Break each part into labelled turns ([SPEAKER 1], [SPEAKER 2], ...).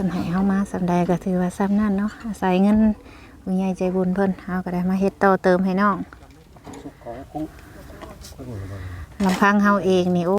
[SPEAKER 1] พิ่นให้เฮามาสำใดก็ถือว่าซ้ำนั่นเนาะอาศัยเงินผู้ใหญ่ใจบุญเพิ่นเฮาก็ได้มาเฮ็ดต่อเติมให้น้อง
[SPEAKER 2] สุขของคุ้งคุ้งอยู่บ่
[SPEAKER 1] ลำพังเฮาเองนี่โอ้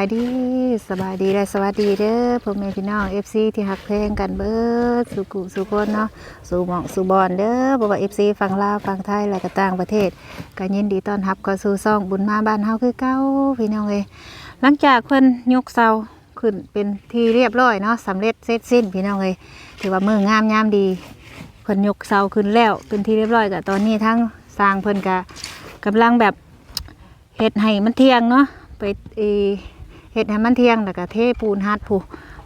[SPEAKER 1] าบสบายดีสบายดีและสวัสดีเด้อพ่อแม่พี่น้อง FC ที่ฮักเพลงกันเบิดสุกุสุคนเนาะสู่หมองสู่บอนเด้อบ่ว่า FC ฝั่งลาวฝั่งไทยและก็ต่างประเทศก็ยินดีต้อนรับเข้าสู่ซ่องบุญมาบ้านเฮาคือเก่าพี่น้องเอ้ยหลังจากเพิ่นยกเสาขึ้นเป็นที่เรียบร้อยเนาะสำเร็จเสร็จสิ้นพี่น้องเอ้ยถือว่ามืองามยามดีเพิ่นยกเสาขึ้นแล้วเป็นที่เรียบร้อยก็ตอนนี้ทั้งสร้างเพิ่นก็กำลังแบบเฮ็ดให้มันเที่ยงเนาะไปเอ เฮ็ดให้มันเที่ยงแล้วก็เทปูนฮัดผู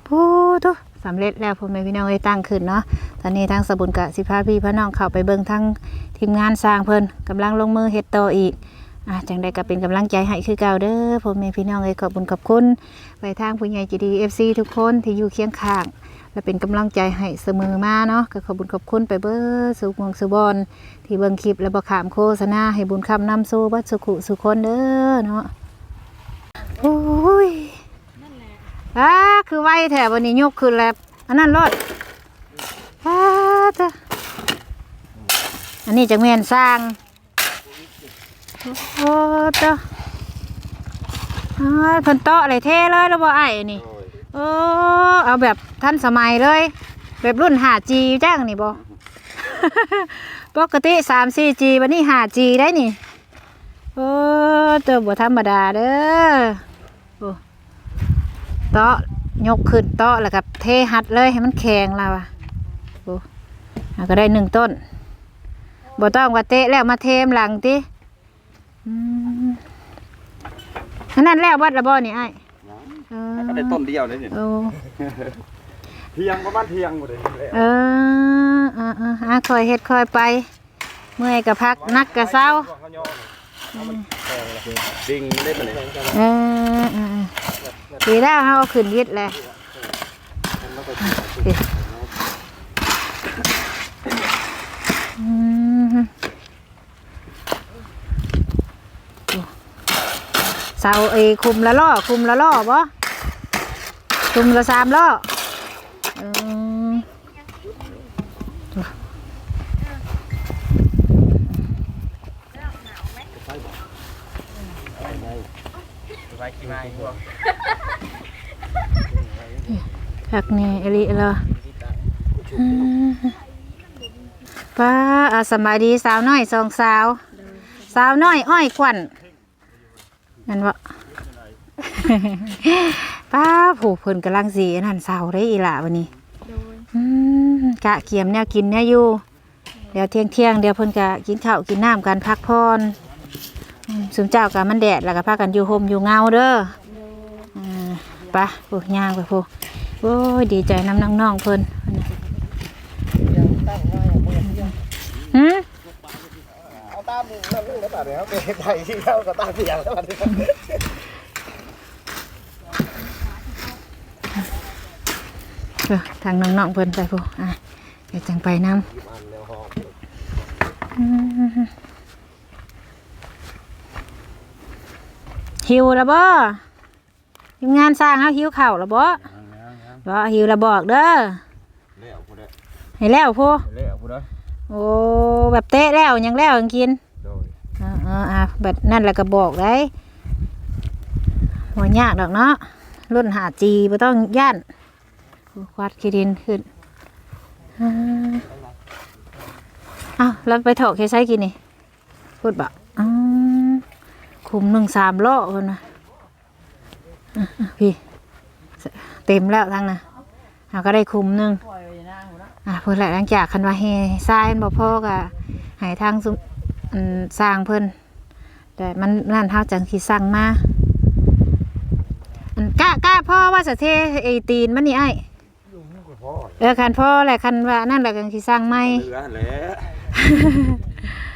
[SPEAKER 1] ผู้ทุสำเร็จแล้วพ่อแม่พี่น้องได้ตั้งขึ้นเนาะตอนนี้ทางสบุญกะสิพาพี่พี่น้องเข้าไปเบิ่งทั้งทีมงานสร้างเพิ่นกำลังลงมือเฮ็ดต่ออีกอะจังใดก็เป็นกำลังใจให้คือเก่าเด้อพ่อแม่พี่น้องเอ้ยขอบุญขอบคุณไปทางผู้ใหญ่ใจดี FC ทุกคนที่อยู่เคียงข้างและเป็นกำลังใจให้เสมอมาเนาะก็ขอบุญขอบคุณไปเบิดสุขมงสุบอนที่เบิ่งคลิปและบ่ขามโฆษณาให้บุญคำนำสู่บัดสุขุสุคนเด้อเนาะ โอ้ยอ่าคือไวแถววันนี้ยกขึ้นแล้วอันนั้นรถอ่าจ้ะอันนี้จังแม่นสร้างโอ้จ้ะอ่าเพิ่นเตาะอะไรเท่เลยแล้วบ่ไอ้ายนี่โอ้เอาแบบทันสมัยเลย แบบรุ่น 5G จ้างนี่บ่ปกติ 3-4G วันนี้ 5G ได้นี่ โอ้เตัวบ่ธรรมดาเด้อโอ้ เตาะยกขึ้นเตาะแล้วกับเทหัดเลยให้มันแข็งแล้วอะโอ้อะก็ได้หนึ่งต้นบ่ต้องว่าเตะแล้วมาเทมหลังติอืมอันนั้นแล้ววัดละบ่นี่ไอ้ายเออ
[SPEAKER 2] ก็ได้ต้นเดียวเลยเนี่ย
[SPEAKER 1] โอ้
[SPEAKER 2] เทียงประมาณเทียงหมดเลย
[SPEAKER 1] เอออ่าอ่าอ่าคอยเฮ็ดคอยไป เมื่อยกับพักนักกับเศร้า
[SPEAKER 2] ดิ่งเล่นมาเลย
[SPEAKER 1] ออเออดีแล้วเขาเอาขึ้นยึดเลยเสาเอคุมละล่อคุมละล่อบ่คุมละสามล่อม
[SPEAKER 2] ไปกี่ไม้พวก
[SPEAKER 1] คักนี่ เอลิเหรอป้าอาสบายดีสาวน้อยสองสาว สาวน้อยอ้อยขวัญนั่นวะป้าผูกเพิ่นกำลังสีนั่นสาวได้อีหล่ะวันนี้กะเกียมแนวกินแนวอยู่ เดี๋ยวเที่ยงเที่ยงเดี๋ยวเพิ่นกะกินข้าวกินน้ำกันพักผ่อนอืมสุมเจ้ากะมันแดดแล้วก็พากันอยู่ห่มอยู่เงาเด้ออ่าไปะปลูกยางไปพู โอ้ยดีใจน้ำน้องๆเพิ่นหืม
[SPEAKER 2] เอาตามนั่นแล้วแต่เดี๋ยวไปไทยที่เขาก็ตามเสียงแล้วมัน
[SPEAKER 1] เออทางน้องๆเพิ่นไปพูอะเดี๋ยวจังไปน้ำอืมหิวแล้วบ่ทีมงานสร้างเฮาหิวข้าวแล้วบ่ บ่หิวแล้วบอกเด้อ
[SPEAKER 2] เลี้ยวกูได้
[SPEAKER 1] ให้แล้วพู
[SPEAKER 2] เลี้ยวกูได้
[SPEAKER 1] โอ้แบบเตะแล้วยังแล้วยังกิน
[SPEAKER 2] โดย
[SPEAKER 1] อ่าอ่าอ่าแบบนั่นแหละก็บอกได้หัวยากดอกเนาะรุ่นหาจีไม่ต้องย่านควัดขี้ดินขึ้นอ่าอ้าวแล้วไปเถอะเคใช้กินนี่พูดบะอืมคุมหนึ่งสามโลคนนะอะอะพี่ เต็มแล้วทั้งนะเราก็ได้คุมหนึ่งอะเพื่อนแหละหลังจากคันว่าเฮทรายมันบ่พอกะหายทางซุมอันสร้างเพิ่นแต่มันนั่นเท่าจังที่สั่งมาอันกล้ากล้าพ่อว่าจะเทไอตีนมันนี่ไอ้าย
[SPEAKER 2] พ่อ
[SPEAKER 1] เออคันพ่อแหละคันว่านั่นแหละจังที่สั่งไม่
[SPEAKER 2] เหลือแหละ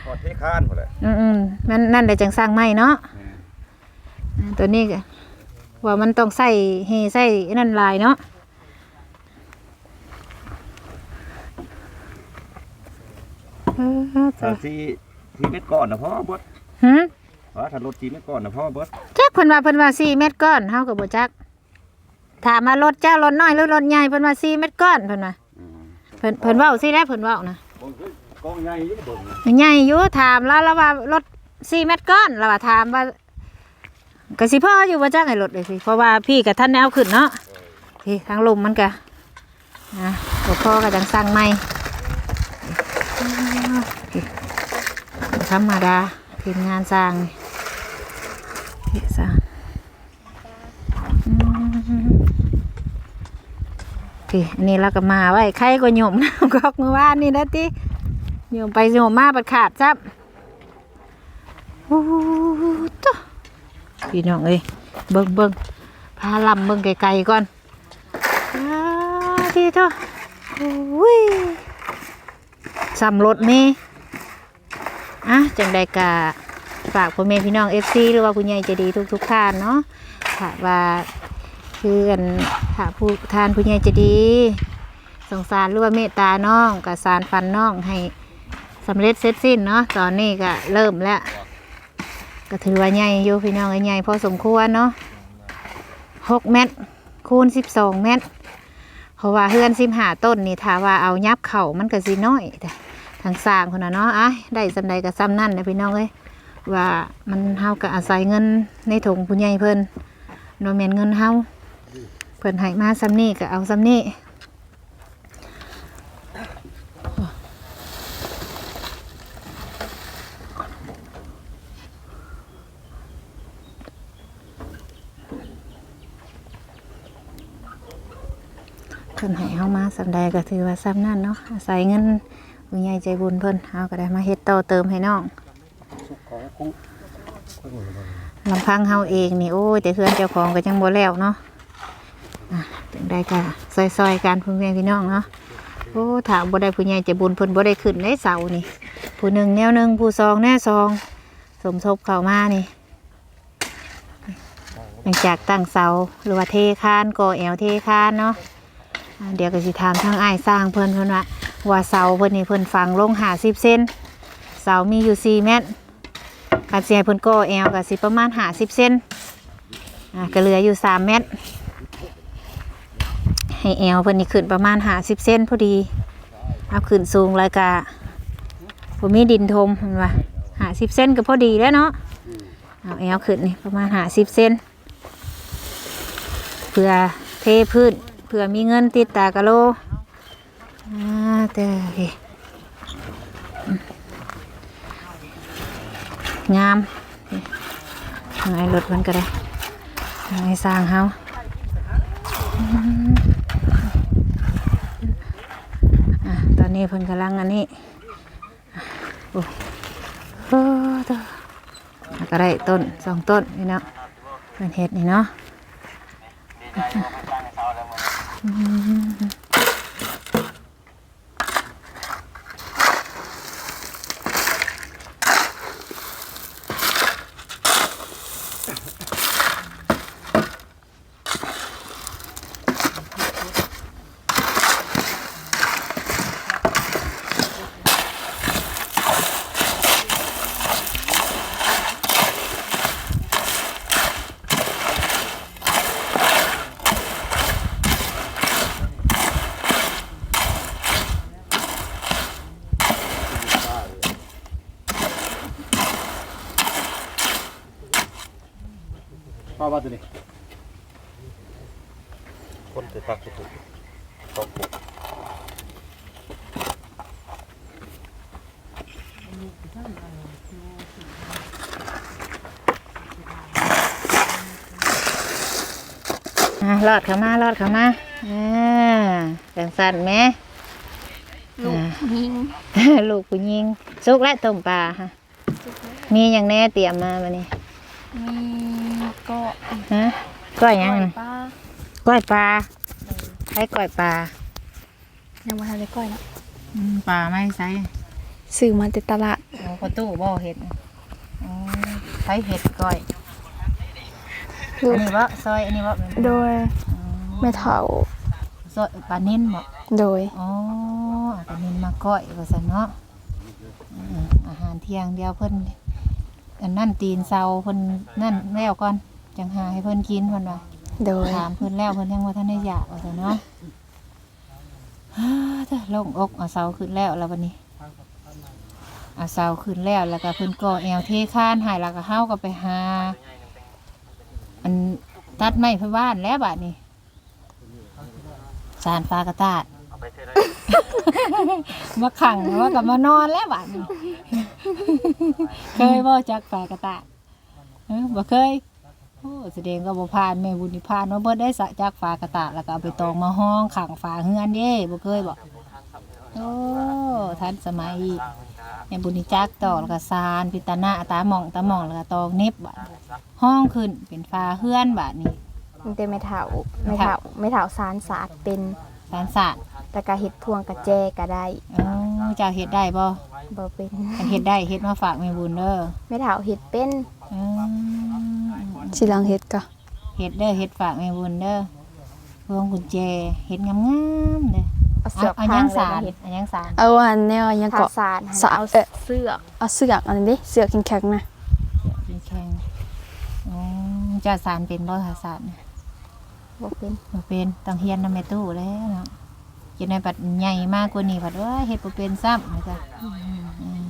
[SPEAKER 3] พอเทคานพุ่นแหละ
[SPEAKER 1] อืมอืมนั่นนั่นได้จังสร้างไม้เนาะอ่าตัวนี้ก็ ว่ามันต้องใส่เฮใส่ไอ้นั่นลายเนาะเออ
[SPEAKER 3] ถ้า
[SPEAKER 1] จ้ะ
[SPEAKER 3] ที่ที่เม็ดก่อนนะพ่อเบิด
[SPEAKER 1] หืม
[SPEAKER 3] ว่าถ้ารถที่เม็ดก่อนนะพ่อเบิด
[SPEAKER 1] จักเพิ่นว่าเพิ่นว่า4เม็ดก้อนเฮาก็บ่จักถามมารถเจ้ารถน้อยหรือรถใหญ่เพิ่นว่า4เม็ดก้อนเพิ่นว่า
[SPEAKER 3] อืม
[SPEAKER 1] เพิ่นเพิ่นเว้าสิแล้วเพิ่นเว้านะ
[SPEAKER 3] บ่คือกองใหญ่อยู่เบิ่งนะ
[SPEAKER 1] ใหญ่อยู่ถามแล้วแล้วว่ารถ4เม็ดก้อนแล้วว่าถามว่า ก็สิพ่ออยู่บ่จักให้รถเลยสิเพราะว่าพี่กับท่านได้เอาขึ้นเนาะพี่ทางลมมันก็นะบ่พ่อก็จังสั่งใหม่ธรรมดาทีมงานสร้างนี่สร้างพี่อันนี้เราก็มาไว้ใครก็โยมน้ำกอกเมื่อวานนี่นะติโยมไปโยมมาบัดขาดซับโอ้ตะ พี่น้องเอ้ยเบิ่งเบิ่งพาลำเบิ่งไกลๆก่อนอ้าดีเถอะโอ้ยสำรถเมย์อะจังใดกะฝากพ่อแม่พี่น้องเอฟซีหรือว่าคุณยายจะดีทุกๆท่านเนาะค่ะว่าคืออันถ้าผู้ทานผู้ใหญ่จะดี สงสารหรือว่าเมตตาน้องกับสารฟันน้องให้สำเร็จเสร็จสิ้นเนาะตอนนี้ก็เริ่มแล้ว ก็ถือว่าใหญ่อยู่พี่น้องใหญ่พอสมควรเนาะหกเมตรคูณสิบสองเมตร เพราะว่าเฮือนสิบหาต้นนี่ถ้าว่าเอายับเข่ามันก็สิน้อยแต่ทางสร้างคนน่ะเนาะอะได้สำใดก็ซ้ำนั่นนะพี่น้องเอ้ยว่ามันเฮาก็อาศัยเงินในถุงผู้ใหญ่เพิ่นโนเมนเงินเฮาเพิ่นให้มาซ้ำนี่ก็เอาซ้ำนี่ เพิ่นให้เฮามาซ้ำใดก็ถือว่าซ้ำนั่นเนาะอาศัยเงินผู้ใหญ่ใจบุญเพิ่นเฮาก็ได้มาเฮ็ดต่อเติมให้น้องลำพังเฮาเองนี่โอ้ยแต่เพื่อนเจ้าของก็ยังบ่แล้วเนาะถึงได้ก็ซอยๆกันพ่อแม่พี่น้องเนาะโอ้ถามบ่ได้ผู้ใหญ่ใจบุญเพิ่นบ่ได้ขึ้นในเสานี่ ผู้หนึ่งแนวหนึ่งผู้สองแนวสองสมทบเข้ามานี่หลังจากตั้งเสาหรือว่าเทคานก่อแอวเทคานเนาะ เดี๋ยวก็สิถามทางอ้ายสร้างเพิ่นเพิ่นว่าว่าเสาเพิ่นนี่เพิ่นฝังลง50เซนเสามีอยู่4เมตรการเสียเพิ่นก็แอลก็สิประมาณหาสิบเซนอ่าก็เหลืออยู่สามเมตรให้แอลเพิ่นนี่ขึ้นประมาณหาสิบเซนพอดีเอาขึ้นสูงเลยกะผมมีดินทมเห็นปะหาสิบเซนก็พอดีแล้วเนาะเอาแอลขึ้นนี่ประมาณหาสิบเซนเพื่อเทพื้น เพื่อมีเงินติดตากะโลอ่าแต่เฮ้งามทางไอ้รถมันก็ได้ทางไอ้สร้างเฮาอะตอนนี้เพิ่นกำลังอันนี้โอ้โหตัวอะก็ได้ต้นสองต้นนี่เนาะเป็นเห็ดนี่เนาะ อืม
[SPEAKER 2] ป้าว่าตัวนี้
[SPEAKER 3] คนจะตักสุกตก
[SPEAKER 1] อะรอดเข้ามารอดเข้ามาอ่าจังสั่นไหม
[SPEAKER 4] ลูกยิง
[SPEAKER 1] ลูกผู้หญิงสุกและต้มปลาค่ะมีอย่างแน่เตรียมมาบันนี้
[SPEAKER 4] มีก็
[SPEAKER 1] ฮะก้อยหยัง
[SPEAKER 4] ก้อย
[SPEAKER 1] น่ะ
[SPEAKER 4] ป้า
[SPEAKER 1] ก้อยปลาให้ก้อยปลา
[SPEAKER 4] ยังมาทานได้ก้อยนะ
[SPEAKER 1] อืมปลาไม่ใส่
[SPEAKER 4] ซื้อมาจากตลาด
[SPEAKER 1] โอ้พอตู้บ่เห็ดน่ะอ๋อใช้เห็ดก้อย
[SPEAKER 4] ลู
[SPEAKER 1] อั
[SPEAKER 4] ก
[SPEAKER 1] นนี้ว่าซอยอันนี้ว่า
[SPEAKER 4] โดยแม่เฒ่า
[SPEAKER 1] ซอยปลานิ่นบ่
[SPEAKER 4] โดย
[SPEAKER 1] อ๋อเอาปลานิ่นมาก้อยว่าซั่นเนาะอืมอาหารเที่ยงเดียวเพิ่นอันนั่นตีนเซาเพิ่นนั่นแล้วก่อนจังหาให้เพิ่นกินเพิ่นว่า
[SPEAKER 4] โดย
[SPEAKER 1] ถามเพิ่นแล้วเพิ่นยังบ่ทันได้อยากว่าซั่นเนาะฮ่าเด้อโล่งอกเอาเสาขึ้นแล้วแล้ววันนี้เอาเสาขึ้นแล้วแล้วก็เพิ่นก่อแอวเทคานใหายแล้วก็เฮาก็ไปหา อันตัดไม้ไปบ้านแล้วบัดนี้สารปลากระตาดมาขังว่ากับมานอนแล้วบัดนี้ เคยบ่จักปลากระตาดเออบ่เคยโอ้แสดงก็บ่ผ่านแม่บุญนิพานว่าเบิดได้สะจากฝากระตะแล้วก็เอาไปตองมาห้องขังฝาเฮือนเด้บ่เคยบ่โอ้ทันสมัยอีก แม่บุญนิจักตอกแล้วก็ซานพิตานะตาหมองตาหมองแล้วก็ตองเน็บบัดห้องขึ้นเป็นฝาเฮือนบัดนี้
[SPEAKER 4] มันเป็นแม่เฒ่าแม่เฒ่าแม่เฒ่าสารศาสตร์เป็น
[SPEAKER 1] สารศาสตร์
[SPEAKER 4] แต่ก็เฮ็ดพวงกระแจก็ได้
[SPEAKER 1] อ๋อเจ้าเฮ็ดได้บ่
[SPEAKER 4] บ่เป็น
[SPEAKER 1] คันเฮ็ดได้เฮ็ดมาฝากแม่บุญเด้อ
[SPEAKER 4] แม่เฒ่าเฮ็ดเป็น
[SPEAKER 1] อืม
[SPEAKER 5] สิลังเฮ็ดกะ
[SPEAKER 1] เฮ็ดเด้อเฮ็ดฝากแม่บุญเด้อพวงกุญแจเฮ็ดงามๆเด้อ
[SPEAKER 4] เอา
[SPEAKER 1] เอา
[SPEAKER 4] เสือก
[SPEAKER 1] เอา
[SPEAKER 4] พา
[SPEAKER 1] ยังง
[SPEAKER 4] เลย
[SPEAKER 1] สาร
[SPEAKER 4] มาเฮ็ด
[SPEAKER 1] เอายังสาร
[SPEAKER 5] เอาอันแนวยัง
[SPEAKER 4] ทา
[SPEAKER 5] เกาะ
[SPEAKER 4] สาร
[SPEAKER 5] สาร
[SPEAKER 4] เอา
[SPEAKER 5] เอ๊ะ
[SPEAKER 4] เสือก
[SPEAKER 5] เอาเสือกอันนี้ดิเสือกแข็งๆนะ
[SPEAKER 1] กินแข่งอ๋อจะสารเป็นบ่ค่ะสารน่ะ
[SPEAKER 4] บ่เป็น
[SPEAKER 1] บ่เป็นต้องเฮียนนำแม่ตู้แล้วเนาะจะในบัดใหญ่มากกว่านี้บัดว่าเฮ็ดบ่เป็นซ้ำนะจ๊ะอืม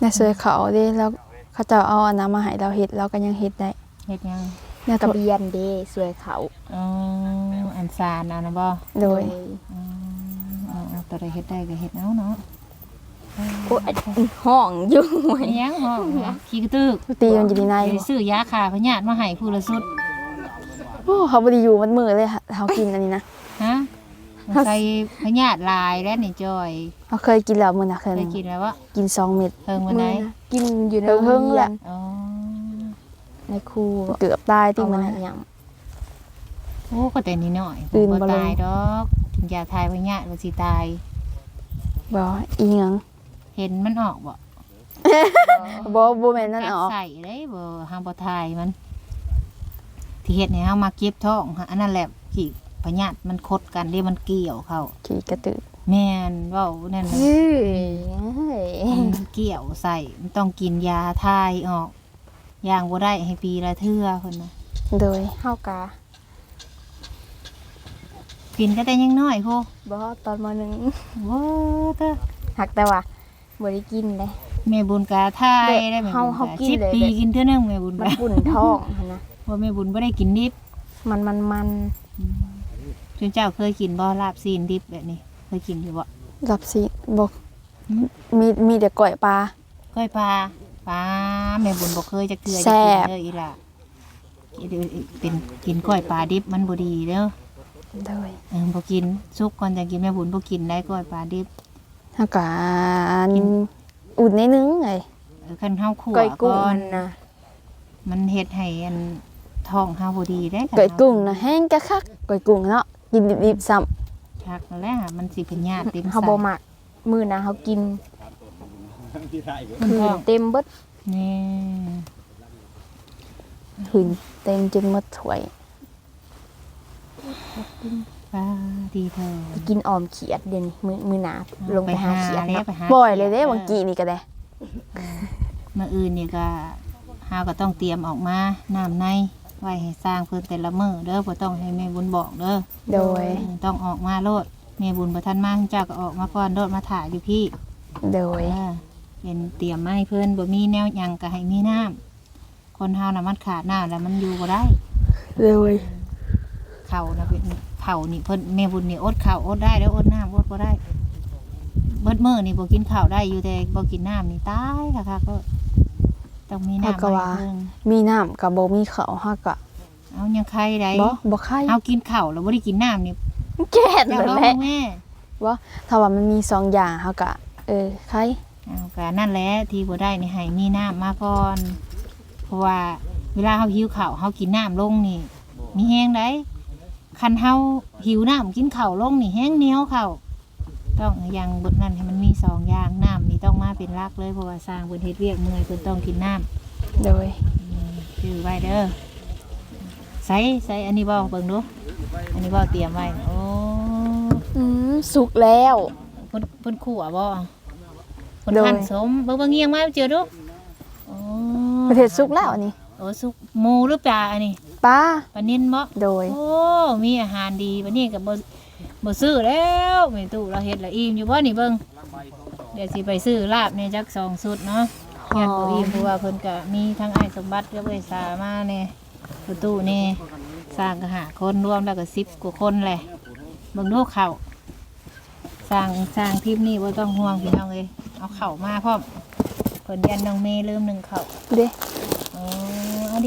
[SPEAKER 5] ในสวยเขาดิแล้วเขาจะเอาอันนั้นมาให้เราเฮ็ดเราก็ยังเฮ็ดได้
[SPEAKER 1] เฮ็ดยัง
[SPEAKER 5] เนี่ย
[SPEAKER 4] กระ
[SPEAKER 5] ตัว
[SPEAKER 4] เบียนเด้สวยเขา
[SPEAKER 1] อ๋ออันสารเอานะบ่
[SPEAKER 5] โดย
[SPEAKER 1] อืมเอาเอา ตัวใดเฮ็ดได้ก็เฮ็ดเอาเนาะ
[SPEAKER 4] โอ้ยห้องอยู่
[SPEAKER 1] อันยังห้องนะขี้กระตึก
[SPEAKER 5] ตีมันอยู่ในใน
[SPEAKER 1] เดี๋ยซื้อยาฆ่าพยาธิมาให้ผู้ละสุด
[SPEAKER 5] โอ้เขาบ่ได้อยู่มันมือเลยค่ะเขากินอันนี้นะ
[SPEAKER 1] ฮะใส่พยาธิลายแล้วนี่จอย
[SPEAKER 5] เขาเคยกินแล้วมื้อน่ะเคย
[SPEAKER 1] กินแล้ววะ
[SPEAKER 5] กินสองเม็ด
[SPEAKER 1] เพิ่งวันไหน
[SPEAKER 4] กินอยู่ใน
[SPEAKER 5] เพิ่ง
[SPEAKER 4] โรง
[SPEAKER 5] ๆ
[SPEAKER 4] เรี
[SPEAKER 5] แหละ
[SPEAKER 1] อ๋อ
[SPEAKER 4] ในครู
[SPEAKER 5] เกือบตายติ
[SPEAKER 4] เอา
[SPEAKER 5] มั
[SPEAKER 4] น
[SPEAKER 5] น่ะ
[SPEAKER 4] ยำ
[SPEAKER 1] โอ้ก็แต่นิดหน่อย
[SPEAKER 5] ตื่น
[SPEAKER 1] บ่ตายดอก ยาทายพยาธิบ่สิตาย
[SPEAKER 5] บ่อีหยัง
[SPEAKER 1] เห็นมันออกบ่
[SPEAKER 5] บ่บ่แม่นนั่นออก
[SPEAKER 1] ใส่ได้บ่ห้ามบ่ทายมัน ที่เฮ็ดให้เฮามาเก็บท้องอันนั้นแหละที่พยาธิมันคดกันเด้มันเกี่ยวเข้า
[SPEAKER 5] ขี่กระตือ
[SPEAKER 1] แม่นเว้านั่นน่ะ
[SPEAKER 4] เฮ้ยเฮ้ย
[SPEAKER 1] มันเกี่ยวใส่มันต้องกินยาทายออกอย่างบ่ได้ให้ปีละเทื่อเพิ่นน่ะ
[SPEAKER 5] โดย
[SPEAKER 4] เฮากะ
[SPEAKER 1] กินก็แต่ยังน้อยพู
[SPEAKER 4] บ่ตอนมหนึ่ง
[SPEAKER 1] ว้าเด้อ
[SPEAKER 4] หักแต่ว่าบ่ได้กินเลย
[SPEAKER 1] แม่บุญกาทายได้แม่
[SPEAKER 4] เฮา
[SPEAKER 1] บุญ
[SPEAKER 4] เฮากากิน
[SPEAKER 1] สิบ
[SPEAKER 4] เลย
[SPEAKER 1] ปี
[SPEAKER 4] แบบ
[SPEAKER 1] กินเทื่อนึงแม่บุญ
[SPEAKER 4] มัน
[SPEAKER 1] กา
[SPEAKER 4] ปุ่นท้องหั่นนะ
[SPEAKER 1] ว่าแม่บุญบ่ได้กินดิบ
[SPEAKER 4] มันมันมัน
[SPEAKER 1] คุณเจ้าเคยกินบ่ลาบซีนดิบแบบนี้ เคยกินอยู่บ่
[SPEAKER 5] รับสิบ่
[SPEAKER 1] หืม
[SPEAKER 5] มีมีแต่ก้อยปลา
[SPEAKER 1] ก้อยปลาปลาแม่บุญบ่เคยจะเกลือ
[SPEAKER 5] แซ่
[SPEAKER 1] จะกิน
[SPEAKER 5] บ
[SPEAKER 1] เด้ออีหล่ะเดี๋ยวเป็นกินก้อยปลาดิบมันบ่ดีเด้อ
[SPEAKER 5] โดย
[SPEAKER 1] เออบ่กินสุกก่อนจะกินแม่บุญบ่กินได้ก้อยปลาดิบ
[SPEAKER 5] เฮาก็อันอุ่นนิดนึงไง
[SPEAKER 1] เออคันเฮาขั่ว
[SPEAKER 4] ก้อยกุ้
[SPEAKER 1] ก่
[SPEAKER 4] ง
[SPEAKER 1] อน
[SPEAKER 4] นะ
[SPEAKER 1] มันเฮ็ดให้อันท้องเฮาบ่ดีได้คัน
[SPEAKER 5] ก้อย
[SPEAKER 1] เฮา
[SPEAKER 5] กุ้งนะแห้งกะคักก้อยกุ้งเนาะกินดิบๆซ้ำ
[SPEAKER 1] ชักนั่นแหละมันสิเป็นญาติเต็ม
[SPEAKER 4] เฮาบ่มักมื้อนะเฮากิน
[SPEAKER 1] มัน
[SPEAKER 4] คื
[SPEAKER 1] ท้
[SPEAKER 4] อ
[SPEAKER 1] อง
[SPEAKER 4] เต็มเบิด
[SPEAKER 1] นี่
[SPEAKER 5] หืนเต็มจนหมดถ้วย
[SPEAKER 1] ปลาดีเถอะ
[SPEAKER 4] กินออมเขียดเดี๋ยวนี้มื้อมื้อหน้าลงไปหาเขียด
[SPEAKER 1] แล้ว
[SPEAKER 4] เนาะ
[SPEAKER 1] ไปหา
[SPEAKER 5] บ่อยเลยเด้บางกีนี่ก็ได้
[SPEAKER 1] มื้ออื่นนี่ก็เฮาก็ต้องเตรียมออกมาน้ำในไว้ให้สร้างเพิ่นแต่ละมื้อเด้อบ่ต้องให้แม่บุญบอกเด้อ
[SPEAKER 5] โดย
[SPEAKER 1] ต้องออกมาโลดแม่บุญบ่ทันมาเจ้าก็ออกมาก่อนโลดมาถ่ายอยู่พี่
[SPEAKER 5] โดย
[SPEAKER 1] เออเป็นเตรียมมาให้เพิ่นบ่มีแนวหยังก็ให้มีน้ำคนเฮาน่ะมันขาดน้ำแล้วมันอยู่บ่ได้
[SPEAKER 5] โดย
[SPEAKER 1] เขานะเป็นเขานี่เพิ่นแม่บุญนี่อดข้าวอดได้แล้วอดน้ำอดบ่ได้ เบิดมื้อนี่บ่กินข้าวได้อยู่แต่บ่กินน้ำนี่ตายค่ะค่ะก็ต้องมีน้ำ
[SPEAKER 5] แล้วก็ว่า
[SPEAKER 1] ให้เพิ่น
[SPEAKER 5] มีน้ำกับบ่มีข้าวเฮาก็
[SPEAKER 1] เอายังไข่ได้
[SPEAKER 5] บ่บ่ไข่
[SPEAKER 1] เอากินข้าวแล้วบ่ได้กินน้ำนี่
[SPEAKER 4] แก่น
[SPEAKER 1] เจ้า
[SPEAKER 4] นั่น
[SPEAKER 1] ร้อง
[SPEAKER 4] แหละ
[SPEAKER 1] แม่
[SPEAKER 5] ถ้าว่ามันมีสองอย่างเฮาก็เออไข่
[SPEAKER 1] เอาก็นั่นแหละที่บ่ได้นี่ให้มีน้ำมาก่อนเพราะว่าเวลาเฮาหิวข้าวเฮากินน้ำลงนี่ มีแห้งได้ คันเฮาหิวน้ำกินข้าวลงนี่แห้งเหนียวข้าวต้องอย่างบทนั้นให้มันมีสองอย่างน้ำนี่ต้องมาเป็นหลักเลยเพราะว่าสร้างเพิ่นเฮ็ดเวียกเมื่อยเพิ่นต้องกินน้ำ
[SPEAKER 5] โดย
[SPEAKER 1] อืมถือไว้เด้อใส่ใส่อันนี้บ่เบิ่งดูอันนี้บ่เตรียมไว้โอ้
[SPEAKER 5] อืมสุกแล้ว
[SPEAKER 1] เพิ่นเพิ่นขั่วบ่เพิ่น
[SPEAKER 5] โดย
[SPEAKER 1] หั่นสมเบิ่งเบิ่งเงียงมาเจอดูโอ้
[SPEAKER 5] ประเทศสุกแล้วนี่
[SPEAKER 1] โอ้สุกหมูหรือปลาอันนี้
[SPEAKER 5] ป้า
[SPEAKER 1] ปลานิ่นบ่
[SPEAKER 5] โดย
[SPEAKER 1] โอ้ มีอาหารดีวันนี้ก็บ่บ่ซื้อแล้วแม่ตู้เราเฮ็ดละอิ่มอยู่บ่นี่เบิ่งเดี๋ยวสิไปซื้อลาบในจักสองสุดเนาะญาติบ่อิ่มเพราะว่าเพิ่นก็มีทั้งอ้ายสมบัติกับเอ้ยสามาแน่ประตูนี่สร้างก็หาคนรวมแล้วก็10กว่าคนแหละเบิ่งดูข้าวสร้างสร้างทีมนี้บ่ต้องห่วงพี่น้องเอ้ยเอาข้าวมาพร้อมเพิ่นยันน้องเมย์ลืมหนึ่งข้าว
[SPEAKER 5] เด้
[SPEAKER 1] อ๋อเอา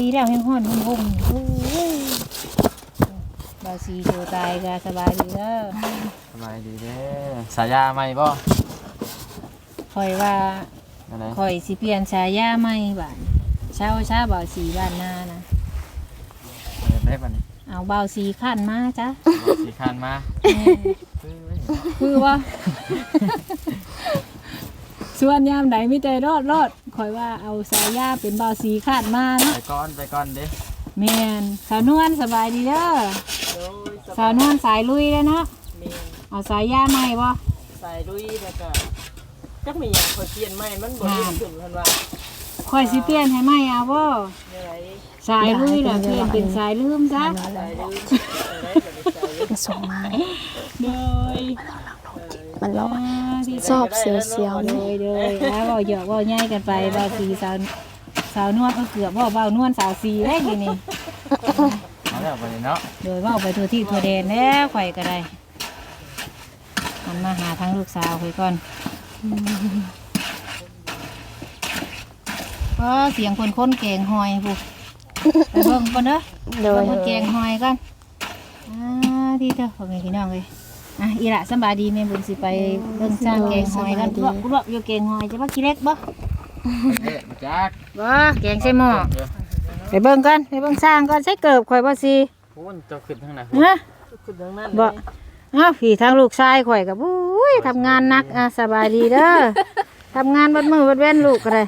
[SPEAKER 1] ดีแล้วให้ห้อนหุ่มๆโอ้ยบาสีโจตายก็สบายดีเด้อ
[SPEAKER 6] สบายดีเด้อสายาใหม่บ่
[SPEAKER 1] คอยว่า
[SPEAKER 6] อะไร
[SPEAKER 1] คอยสิเปลี่ยนฉายาใหม่บ้านเช้าช้าบ่าวสีบ้านนานะ
[SPEAKER 6] ได้ปะนี่
[SPEAKER 1] เอาบ่าวสีขั้นมาจ้ะ
[SPEAKER 6] สีคันมา
[SPEAKER 1] คือว่าส่วนยามไหนไม่ใจรอดรอด คอยว่าเอาสายาเป็นบ่าวสีขั้นมาเนาะ
[SPEAKER 6] ไปก่อนไปก่อนเด้
[SPEAKER 1] แม่นสาวนวลสบายดีเด้อสาวนวลสายลุยเลยเนาะเอาสายยาใหม่บ่
[SPEAKER 7] ใส่ลุยแล้วก็จักมีหยังคอยเปลี่ยนใหม่มันบ่ได้ขึ้นเพิ่นว่า
[SPEAKER 1] คอยสิเปลี่ยนให้ใหม่เอาบ่
[SPEAKER 7] เดี๋ยวไหน
[SPEAKER 1] สายลุยน่ะเปลี่ยนเป็นสายลืมซะ
[SPEAKER 7] ใส่ลืมได้บ่ได้ใส่ลืม
[SPEAKER 5] มันส่งมา
[SPEAKER 1] โดย
[SPEAKER 5] มันร้อน
[SPEAKER 1] ที่
[SPEAKER 5] ชอบเสียวๆ
[SPEAKER 1] โด
[SPEAKER 5] นี่
[SPEAKER 1] ยโดยแล้วเว้าหยอกเว้าใหญ่กันไปเว้าสีสาวสาวนวลก็เกือบเว้าเว้านวลสาวสีได้ทีนี่
[SPEAKER 6] เอาแล้วไปเนาะ
[SPEAKER 1] โดยเว้าไปทั่วที่ทั่วแดนแล้วข่อยก็ได้มันมาหาทั้งลูกสาวข่อยก่อนก็เสียงคนคนแกงหอยผู้ไปเบิ่งก่อนเด้อ
[SPEAKER 5] โด
[SPEAKER 1] เบิ่
[SPEAKER 5] ย
[SPEAKER 1] งคนแกงหอยก่อนอ่าที่เด้อพ่อแม่พี่น้องเลย อะอีละสำบายดีแม่บุญสิไปเบิ่งสร้างแกงหอยกันรวบรวบอยู่แกงหอยจะว่าขี้เล็กบ่
[SPEAKER 6] เด้มาจัก
[SPEAKER 1] บ่แกงใส่หม้อไปเบิ่งกันไปเบิ่งสร้างก่อนใส่เกิบข่อยบ่สิ
[SPEAKER 6] พูนเจ้าขึ้นทางไหน
[SPEAKER 1] ฮะ
[SPEAKER 7] ขึ้นทางนั้น
[SPEAKER 1] บ่อ้าวพี่ทางลูกชายข่อยก็อุ้ยทำงานหนักอะสบายดีเด้อทำงานบัดมือบัดเว้นลูกก็ได้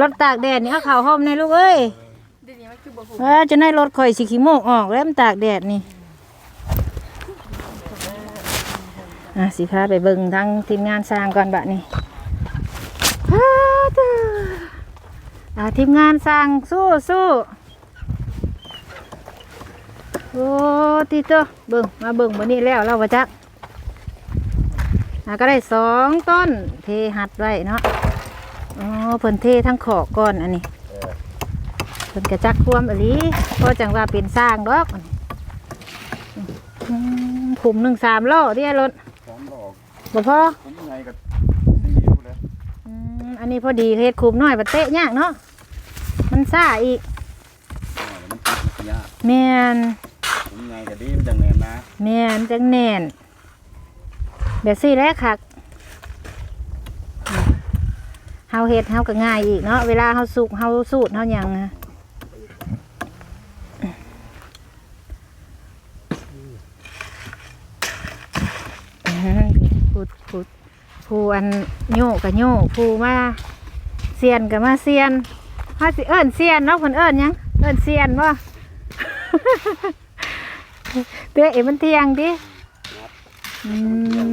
[SPEAKER 1] รถตากแดดนี่เอาเข้าห้องในลูกเอ้ยเออจะได้รถข่อยสิขี้โมกออกแล้วมันตากแดดนี่ อะสิพาไปเบิ่งทางทีมงานสร้างก่อนบะนี่ฮ่าทีมงานสร้างสู้สู้โอ้ติโตเบิ่งมาเบิ่งบันนี้แล้วเราประจักก็ได้สองต้นเทหัดไว้เนาะอ๋อเพิ่นเททั้งขอกก่อนอันนี้เพิ่นกระจักควมอหลีเพราะจังว่าเป็นสร้างดอกอืมผุมหนึ่งสามล้อเดียรถ บ่พอ
[SPEAKER 3] ผมยังไงก็ดีอยู่เลย
[SPEAKER 1] อืมอันนี้พอดีเฮ็ดคุมน้อยบัดเตะยากเนาะมันซ่าอีก
[SPEAKER 3] มันติดยาก
[SPEAKER 1] แม่น
[SPEAKER 3] ผมยังไงก็ดีมันจังแหนมนะ
[SPEAKER 1] แม่นจังแน่นแบบซี่แหล้วคักเฮาเฮ็ดเฮาก็ง่ายอีกเนาะเวลาเฮาสุกเฮาสูตรเฮาหยังอะพูดพูด ผู้อันโยกกับโยกผู้มาเซียนกับมาเซียนเฮาสิเอิ้นเซียนเนาะเพิ่นเอิ้นหยังเอิ้นเซียนบ่ เตื้อเอ็มันเที่ยงดิอืม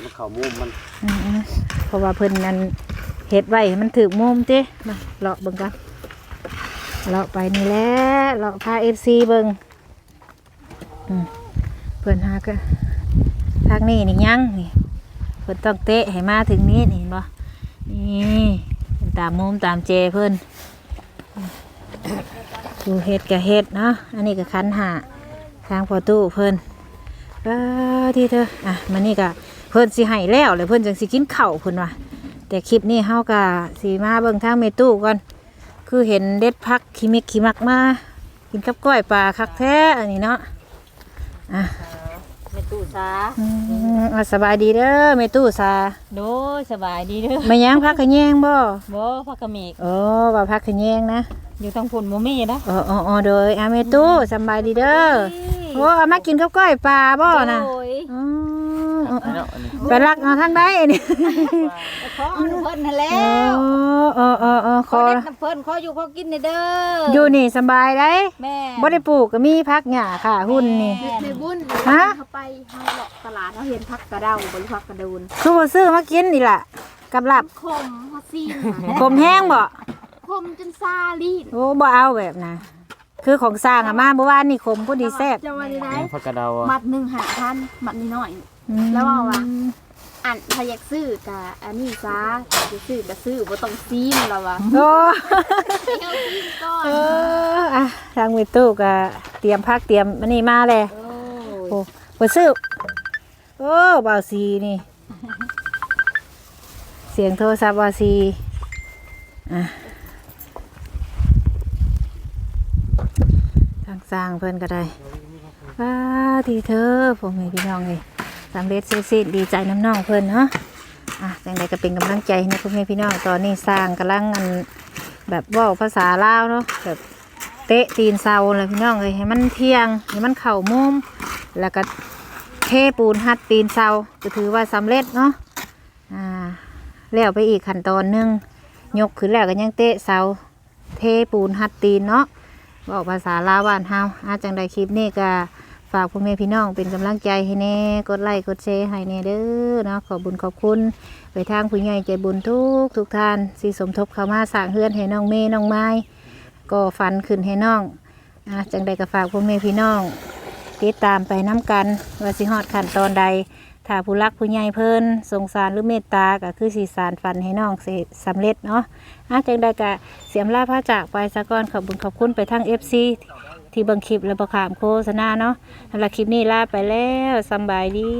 [SPEAKER 3] มันเข่ามุมมัน
[SPEAKER 1] อืมเพราะว่าเพิ่นนั้นเฮ็ดไว้ให้มันถึกมุมติมาเลาะเบิ่งกันเลาะไปนี่แหละเลาะพา FC เบิ่งอืมเพิ่นหาก็ทางนี้นี่ยังนี่ เพิ่นต้องเตะให้มาถึงนี้นี่เห็นบ่นี่ตามมุมตามเจเพิ่นดูเฮ็ดก็เฮ็ดเนาะอันนี้ก็คันหาทางประตูเพิ่นเออที่เธออะมันนี่ก็เพิ่นสิให้แล้วเลยเพิ่นจังสิกินเข้าเพิ่นว่าแต่คลิปนี้เฮาก็สิมาเบิ่งทางเมตู้ก่อนคือเห็นเด็ดพักขี้มิกขี้มักมากินกับก้อยปลาคักแท้อันนี้เนาะอะ
[SPEAKER 7] ในตู้ซา
[SPEAKER 1] อืมอะสบายดีเด้อเมตู้ซา
[SPEAKER 7] โดยสบายดีเด้อ
[SPEAKER 1] ไม่ยังพักขะแยงบ่
[SPEAKER 7] บ่พักกะเมก
[SPEAKER 1] โอ้ว่าพักขะแยงนะ
[SPEAKER 7] อยู่ทางพุ่นบ่มีนะ
[SPEAKER 1] อ๋ออ๋ออ๋อโดยอะเมตู้สำบายดีเด้อโอ้เอามากินกับก้อยปลาบ่นะ
[SPEAKER 7] โดย
[SPEAKER 1] อ๋ออ๋ออ๋อ
[SPEAKER 6] เนาะอันนี้
[SPEAKER 1] โไปรักเอาทางใดนี่
[SPEAKER 8] ขอเอาน้ำเพิ่นนั่นแหล้
[SPEAKER 1] โอ้
[SPEAKER 8] ว
[SPEAKER 1] เออเออเออ
[SPEAKER 8] ข
[SPEAKER 1] ข
[SPEAKER 8] อ
[SPEAKER 1] อ
[SPEAKER 8] เด็ดน้ำเพิ่นขออยู่ขอกินนี่เด้อ
[SPEAKER 1] อยู่นี่สบายได้
[SPEAKER 8] แม่
[SPEAKER 1] บ่ได้ปลูกก็มีพักหญ้าค่ะ หุ้นนี่
[SPEAKER 4] ในบุญ
[SPEAKER 1] ฮะ
[SPEAKER 4] เขาไปเฮาเลาะตลาดเขาเห็นผักกระเดาบริพักกระดูน
[SPEAKER 1] คือบ่ซื้อมากินนี่ล่ะกับลับ
[SPEAKER 4] คมฮอซีน
[SPEAKER 1] ผมแห้งบ่
[SPEAKER 4] คมจนซาลีน
[SPEAKER 1] โอ้บ่เอาแบบนะคือของสร้างอะมาเมื่อวานนี่ขมพอดีแซ่บ
[SPEAKER 4] จะวันนี้ได้
[SPEAKER 6] แมงพักกระเดาอะ
[SPEAKER 4] มัดหนึ่งหาพันมัดนิดหน่อย
[SPEAKER 1] อืม
[SPEAKER 4] แล้วว่าว่าอันถ้าอยากซื้อกะอันนี้ซะจะซื้อก็ซื้อบ่ต้องซีนแล้วว่ะ
[SPEAKER 1] โอ้
[SPEAKER 4] เฮาซีนก่อน
[SPEAKER 1] เอออะทางมีตู้ก็เตรียมพักเตรียมอันนี้มาเลย
[SPEAKER 4] โอ้ย
[SPEAKER 1] โอ้บ่ซื้อโอ้บ่าวซีนี่ เสียงโทรศัพท์บ่าวซีอะทางสร้างเพิ่นก็ได้ว้าทีเธอผมให้พี่น้องเลย สำเร็จเสร็จสิ้นดีใจน้ำน้องเพิ่นเนาะอะจังใดก็เป็นกำลังใจให้นะพ่อแม่พี่น้องตอนนี้สร้างกำลังอันแบบว่าภาษาลาวเนาะแบบเตะตีนเสาเลยพี่น้องเลยให้มันเที่ยงให้มันเข่ามุมแล้วก็เทปูนหัดตีนเสาก็ถือว่าสำเร็จเนาะอ่าแล้วไปอีกขั้นตอนหนึงยกขึ้นแล้วก็ยังเตะเสาเทปูนหัดตีนเนาะบอกภาษาลาวบ้านเฮาอาจังใดคลิปนี้ก็ ฝากพ่อแม่พี่น้องเป็นกำลังใจให้แน่ กดไลค์กดแชร์ให้แน่เด้อเนาะขอบุญขอบคุณ ไปทางผู้ใหญ่ใจบุญทุกทุกท่านสิสมทบเข้ามาสร้างเฮือนให้น้องเมย์น้องไม้ก็ฟันขึ้นให้น้องอาจังใดก็ฝากพ่อแม่พี่น้อง ติดตามไปน้ำกันว่าสิฮอดขั้นตอนใดถ้าผู้รักผู้ใหญ่เพิ่นสงสารหรือเมตตาก็คือสีสารฟันให้น้องสิสำเร็จเนาะอาจังใดก็เสียมลาพระจากไปสะก่อนขอบุญขอบคุณไปทั้ง FC ที่เบังคลิปและประขามโฆษณาเนาะสำหรับคลิปนี้ลาไปแล้วสบายดี